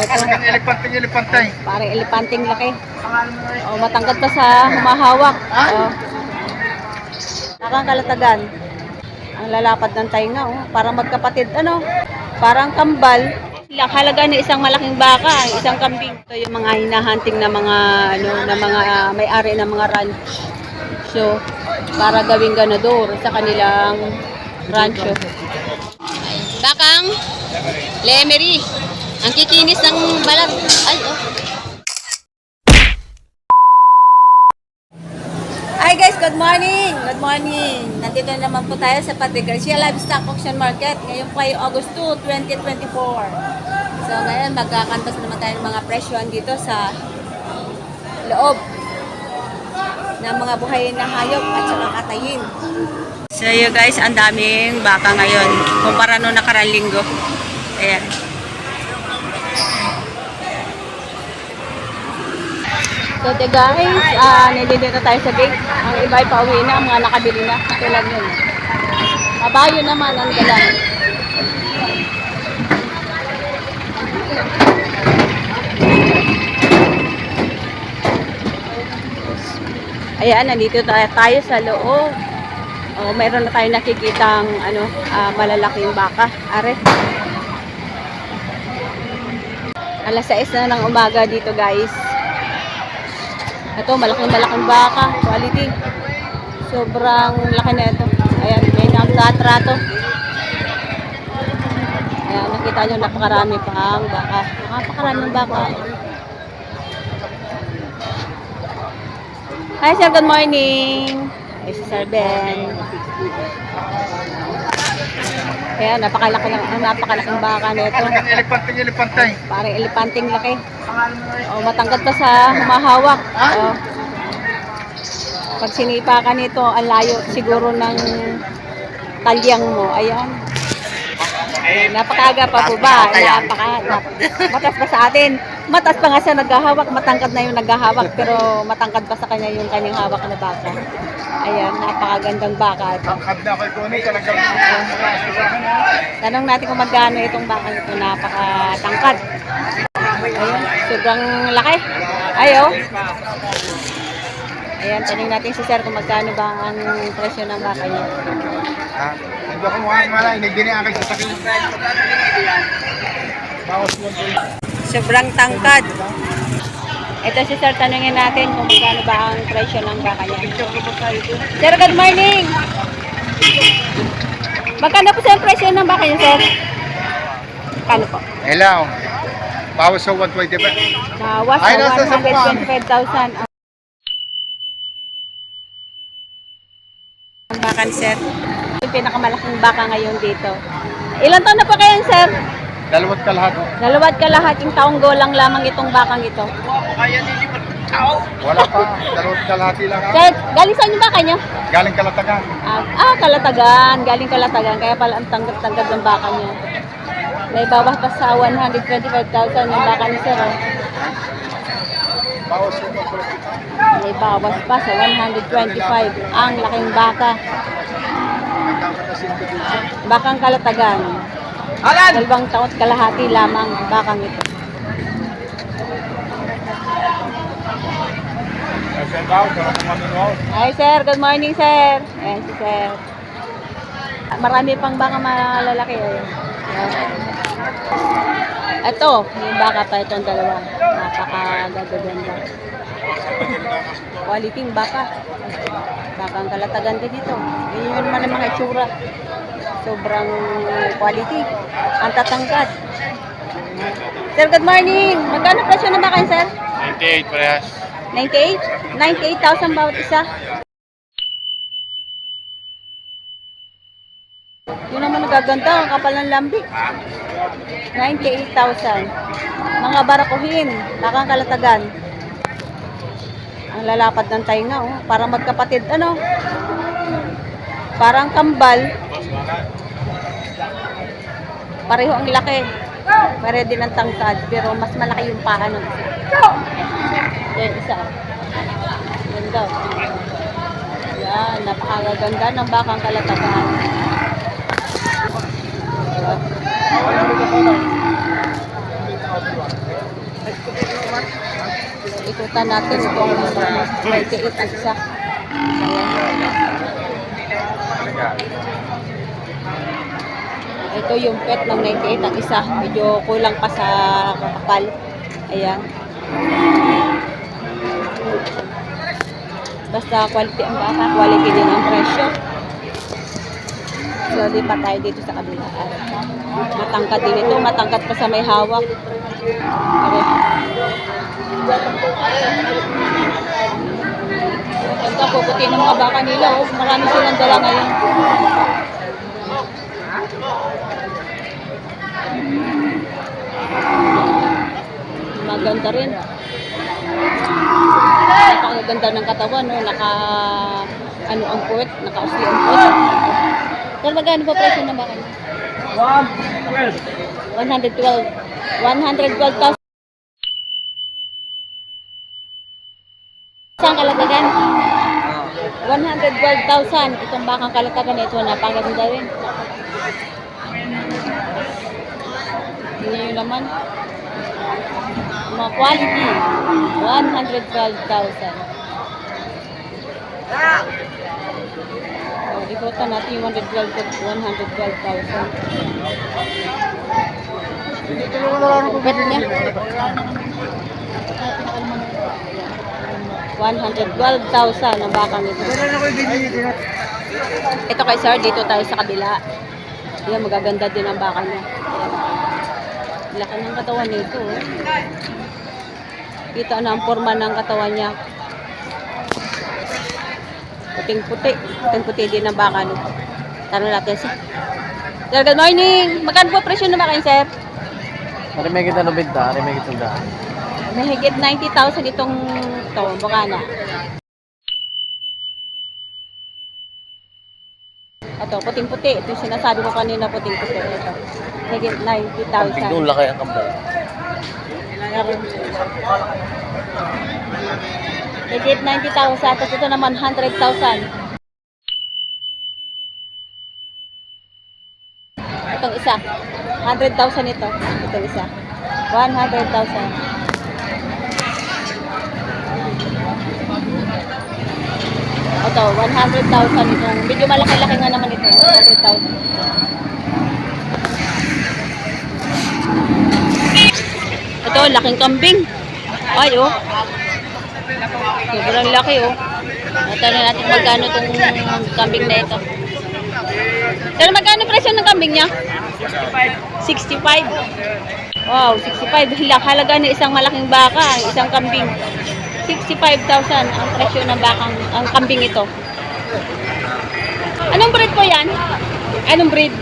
neto. Ang elepanting elefantay. Parang elepanting laki. O, matangkad pa sa humahawak. O. Nakang kalatagan. Ang lalapad ng tainga, oh. Parang magkapatid, ano? Parang kambal. Halaga ng isang malaking baka, isang kambing. Ito yung mga hinahunting na mga ano, na mga ah, may-ari ng mga ranch. So, para gawing ganador sa kanilang rancho. Bakang Lemery. Ang kikinis ng balat. Ay, oh. Hi guys, good morning! Good morning! Nandito na naman po tayo sa Padre Garcia Livestock Auction Market. Ngayon po ay August 2, 2024. So ngayon, magkakantas naman tayo ng mga presyon dito sa loob ng mga buhay na hayop at saka katayin. So you guys, ang daming baka ngayon. Kumpara nung nakarang linggo. Ayan. So the guys, ah nililito tayo sa gate. Ang iba ay pauwi na, mga nakabili na. Tulad yun. Mabayo naman ang dalang. Ayan, nandito tayo, tayo sa loob. Oh, meron na tayo nakikitang ano, ah, malalaking baka. Are. Alas 6 na ng umaga dito, guys. Ito, malaking malaking baka. Quality. Sobrang laki na ito. Ayan, may nagtatrato. Ayan, nakita nyo, napakarami pang baka. Napakaraming baka. Hi, sir. Good morning. Hi, si Sir Ben. Ayan, napakalaki ng, napakalaking baka nito. Ang elepanting elefantay. Parang elepanting laki. O, matangkad pa sa humahawak. O, pag sinipa ka nito, ang layo siguro ng talyang mo. Ayan. Ayan, Napakaaga pa po ba? Napaka, nap, matas pa sa atin. Matas pa nga siya naghahawak. Matangkad na yung naghahawak. Pero matangkad pa sa kanya yung kanyang hawak na baka. Ayan, napakagandang baka ito. Tangkad na kay Kuning talagang Tanong natin kung magkano itong baka ito. Napakatangkad. Ayun, sobrang laki. Ayo. Ayan, tanong natin si sir kung magkano ba ang presyo ng baka niya. Ha? Hindi ako mukha mala, inigdini ang kay sasakin. Bawas mo. Sobrang tangkad. Ito si sir, tanungin natin kung magkano ba ang presyo ng baka niya. Sir, good morning! Magkano po sa presyo ng baka niya, sir? Kano po? Hello. Bawas sa 120 pa. Nawas Ay, sa nasa sa 125,000 ang ang bakan, sir. Yung pinakamalaking baka ngayon dito. Ilan taon na po kayo, sir? Dalawat ka lahat. Nalawad ka lahat yung taong golang lamang itong bakang ito. Wala pa. Dalawat ka lahat lang. ha? Sir, galing saan yung baka niyo? Galing kalatagan. Ah, ah, kalatagan. Galing kalatagan. Kaya pala ang tanggap-tanggap ng baka niya. May bawas pa sa 125,000 yung baka ni sir. oh. Bawas sa 120. May bawas pa sa 125 ang laking baka. Bakang kalatagan. Dalawang taon at kalahati lamang bakang ito. Hi sir, good morning sir. Ayan si sir. Marami pang baka malalaki. Eh. Ito, yung baka pa itong dalawa. Napakagaganda. Quality yung baka. Bakang kalatagan din ito. Yun yun naman ang mga itsura. Sobrang quality. Ang tatangkad. Sir, good morning. Magkano presyo baka yun, sir? 98 parehas. 98? 98,000 bawat isa. Yun naman nagaganda, ang kapal ng lambik. 98,000. Mga barakuhin, takang kalatagan. Ang lalapad ng tainga, oh. Parang magkapatid, ano? Parang kambal. Pareho ang laki. Pare din ang tangkad, pero mas malaki yung paa isa. Yan, isa. Ganda. Yan, napakaganda ng bakang kalatagan. Diba? ikutan natin 98 ang isa. Ito yung pet ng 98 ang isa. Medyo kulang pa sa kapal. Ayan. Basta quality ang baka, quality din ang presyo. So, lipat tayo dito sa kabila. Matangkad din ito. Matangkad pa sa may hawak. Okay. Ganda po, puti ng mga baka nila. Oh. Marami silang dala ngayon. Maganda rin. Napakaganda ng katawan, no? Naka, ano ang puwet, naka-usli ang puwet. Pero magkano po presyo ng baka niya? 112. 112,000. Saan kalatagan? 112,000. Itong bakang kalatagan ito, napakaganda rin. Nyo naman. Mga quality. 112,000. Oh, ikutan natin yung 112 112,000. Pet niya. 112,000 ang baka nito. Ito kay sir, dito tayo sa kabila. Yan, magaganda din ang baka niya. Laki ng katawan nito. oh. Kita na ang forma ng katawan niya. Puting-puti. Puting-puti din ang baka nito. Tanong natin si Sir, good morning. Magkano po presyo baka niya, sir? Ari may kita nabenta, ari may kita daan. Mahigit 90,000 itong ito, baka na. Ito, puting-puti. Ito yung sinasabi ko kanina, puting-puti. Ito. Mahigit 90,000. laki ang kambal. Mahigit 90,000. Tapos ito naman, 100,000. Itong isa. 100,000 ito. Itong isa. 100,000. Ito, 100,000 itong. Medyo malaki-laki nga naman ito. 100,000. Ito, laking kambing. Ay, oh. Sobrang laki, oh. Natanong natin magkano itong kambing na ito. Pero magkano presyo ng kambing niya? 65. 65. Wow, 65. Hilang halaga ng isang malaking baka, isang kambing. 65,000 ang presyo ng bakang, ang kambing ito. Anong breed po yan? Anong breed?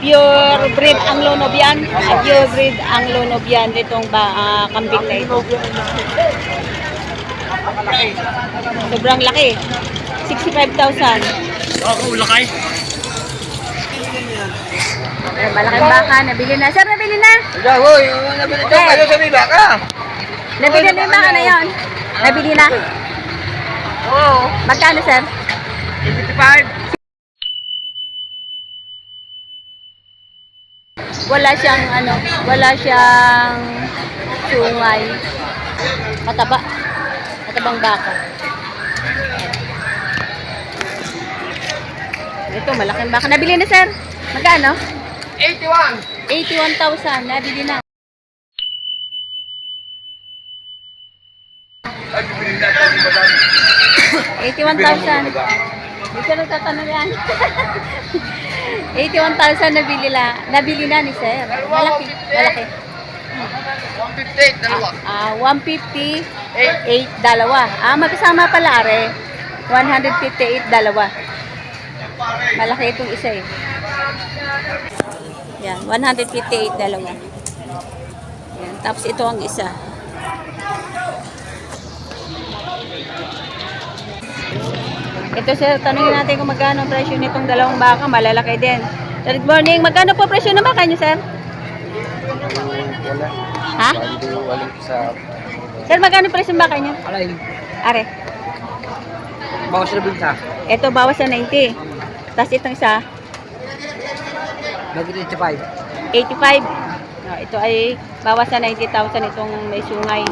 Pure breed ang Lonobian. Ah, Pure breed ang Lonobian itong ba, ah, kambing na ito. Sobrang laki. 65,000. Ako, lakay. Eh, malaking baka. Nabili na. Sir, nabili na. Ikaw, hoy, nabili Okay. kayo sa may baka. Nabili na yung baka na yon. Nabili na. Oo. Magkano, sir? 55. Wala siyang, ano, wala siyang sungay. Mataba. Matabang baka. Ito, malaking baka. Nabili na, sir. Magkano? 81. 81,000. Nabili na. Madami. 81,000. Hindi ka nagtatanong yan. 81,000 nabili na, nabili na ni sir. Malaki, malaki. 158, dalawa. Ah, 150, 8 dalawa. Ah, magkasama pala are. 158 dalawa. Malaki itong isa eh. Yan, 158 dalawa. Yan, tapos ito ang isa. Ito sir, tanungin natin kung magkano ang presyo nitong dalawang baka, malalaki din. Sir, good morning. Magkano po presyo ng baka niyo, sir? Wala. Ha? Sa... Sir, magkano presyo ng baka niyo? Alay. Are. Bawas na binta. Ito, bawas sa 90. Tapos itong isa, Nag-85. 85. Ah, ito ay bawas sa 90,000 itong may sungay.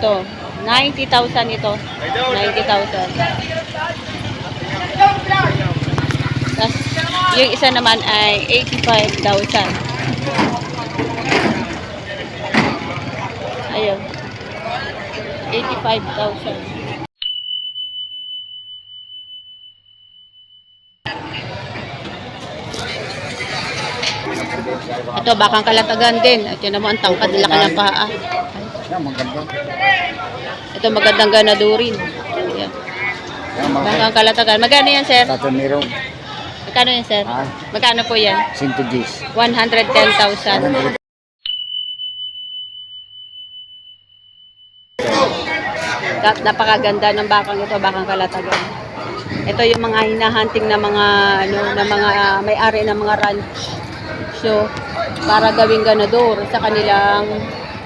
Ito. 90,000 ito. 90,000. Tapos, yung isa naman ay 85,000. Ayun. 85,000. Ito, bakang kalatagan din. At yun naman, ang tangkad, laki ng paa. Yan, maganda. Ito, magandang ganadurin. Ayan. Yan, mga Bakang kalatagan. Magkano yan, sir? tataniro. Magkano yan, sir? Ah, Magkano po yan? 110. 110,000. Kat- Napakaganda ng bakang ito, bakang kalatagan. Ito yung mga hinahunting na mga ano, na mga ah, may-ari ng mga ranch. So, para gawing ganador sa kanilang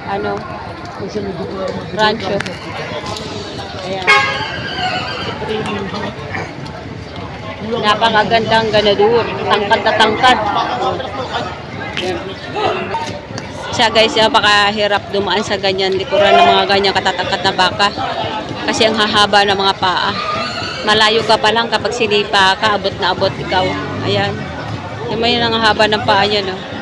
ano, rancho. Ayan. Napakagandang ganador. Tangkad na tangkad. Siya guys, napakahirap dumaan sa ganyan likuran ng mga ganyan katatangkad na baka. Kasi ang hahaba ng mga paa. Malayo ka pa lang kapag sinipa ka, abot na abot ikaw. Ayan. Yung may ang haba ng paa niya, no?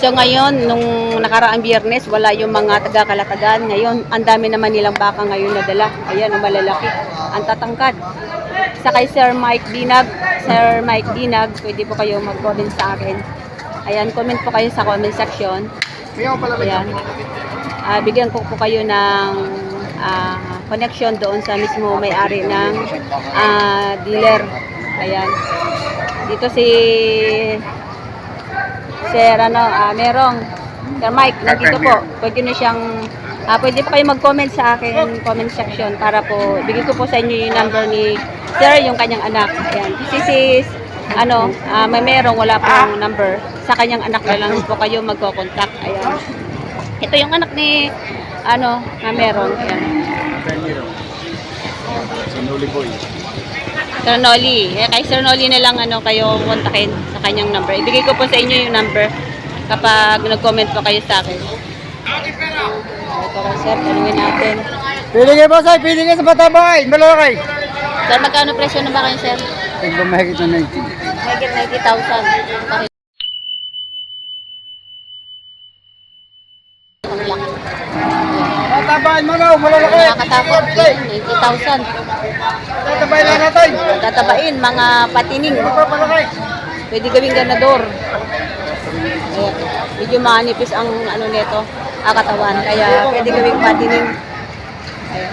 So ngayon, nung nakaraang biyernes, wala yung mga taga-kalatagan. Ngayon, ang dami naman nilang baka ngayon na dala. Ayan, ang malalaki. Ang tatangkad. Sa kay Sir Mike Dinag, Sir Mike Dinag, pwede po kayo mag-comment sa akin. Ayan, comment po kayo sa comment section. Ayan. Ah, bigyan ko po kayo ng ah, connection doon sa mismo may-ari ng ah, dealer. Ayan. Dito si Sir ano, ah, Merong. Sir Mike, nandito po. Pwede na siyang ah, pwede po kayo mag-comment sa akin comment section para po bigyan ko po sa inyo yung number ni Sir, yung kanyang anak. Ayan. Si sis ano, ah, may merong wala pang number. Sa kanyang anak na lang po kayo magko-contact. Ayan. Ito yung anak ni ano, na meron. Ayan. Tataniro. Sinuli boy. Sir Nolly. Eh, kay Sir Nolly na lang ano, kayo kontakin sa kanyang number. Ibigay ko po sa inyo yung number kapag nag-comment po kayo sa akin. Ito kay Sir, tanungin natin. Pili kayo boss ay, pili kayo sa batabay. Malakay. Sir, magkano presyo na ba kayo, Sir? Tig ba mahigit na 90? Mahigit 90,000. Bakit? Ang laki. Batabay mo na, malalaki. Nakakatakot. 90,000. Batabay na natin. Tatabain, mga patining. Pwede gawing ganador. Ayan. Medyo manipis ang ano nito, ah, katawan. Kaya pwede gawing patining. Ayan.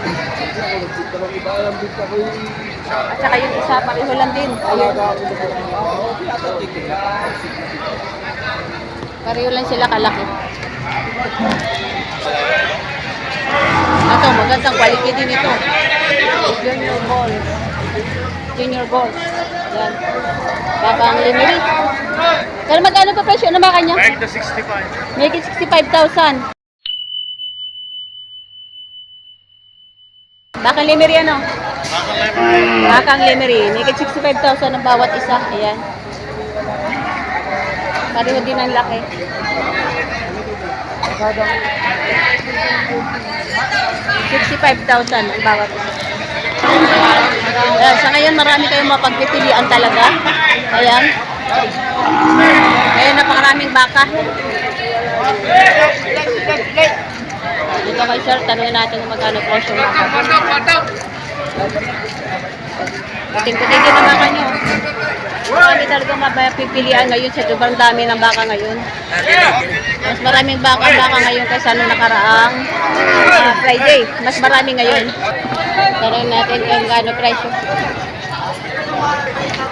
At saka yung isa, pareho lang din. Ayan. Pareho lang sila kalaki. Ito, magandang quality din ito. Junior ball. Junior ball. Yan. Bakang limiri. Pero magkano pa presyo ng baka niya? Mahigit na 65. Make it 65,000. Bakang limiri ano? Bakang limiri. Make it 65,000 ang bawat isa. Ayan. Pareho din ang laki. Sixty-five thousand ang bawat isa. Ayan, sa ngayon marami kayong mapagpipilian talaga. Ayan. Ayan, napakaraming baka. Dito kay sir, tanungin natin kung magkano po siya. Puting-puting din ang baka nyo. Marami talaga mapipilian ngayon sa sobrang dami ng baka ngayon. Mas maraming baka baka ngayon kaysa nung nakaraang ah, Friday. Mas marami ngayon. Tanungin natin kung magkano presyo.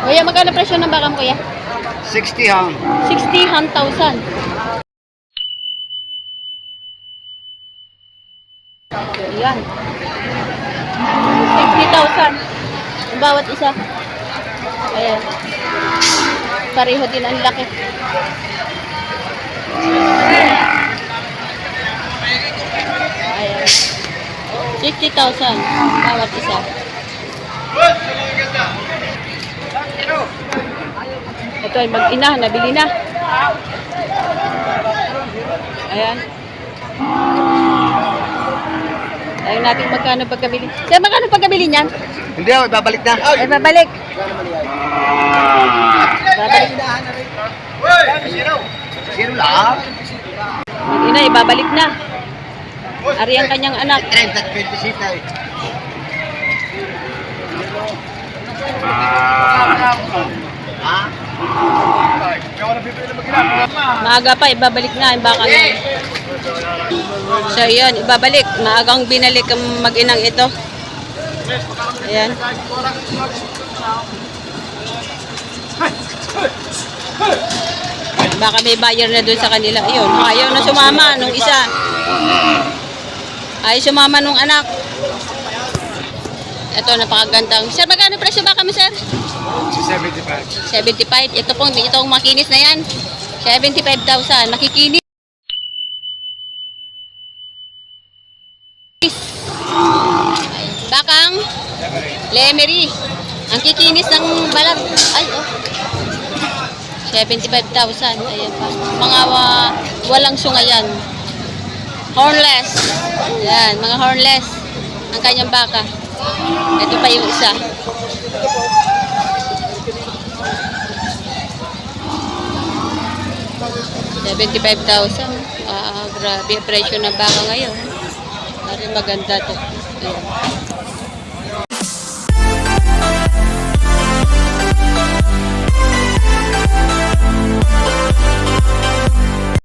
Kuya, magkano presyo ng baka mo, kuya? 60 hang. 60,000. Yan. 60,000. Ang bawat isa. Ayan. Pareho din ang laki. Ayan. 60,000 bawat isa. Ito ay mag-ina, nabili na. Ayan. Ayun natin magkano pagkabili. Sir, magkano pagkabili niyan? Hindi ako, babalik na. Ay, babalik. Babalik. Zero lang. Mag-ina, ibabalik na. Ari ang kanyang anak. 30 at 26 tayo. Ha? Maaga pa, ibabalik na. Yung baka na. So, yun, ibabalik. Maagang binalik ang mag-inang ito. Ayan. Baka may buyer na doon sa kanila. Ayun, ayaw na sumama nung isa. Ayaw sumama nung anak. Ito, napakagandang. Sir, magkano presyo baka mo, sir? 75. 75. Ito pong, itong makinis na yan. 75,000. Makikinis. Lemery. Ang kikinis ng balat. Ay, oh. 75,000. Ayan pa. Mga wa- walang sungayan. Hornless. Yan, mga hornless. Ang kanyang baka. Ito pa yung isa. Seventy-five thousand. Ah, grabe presyo ng baka ngayon. Pare maganda to. Ayan.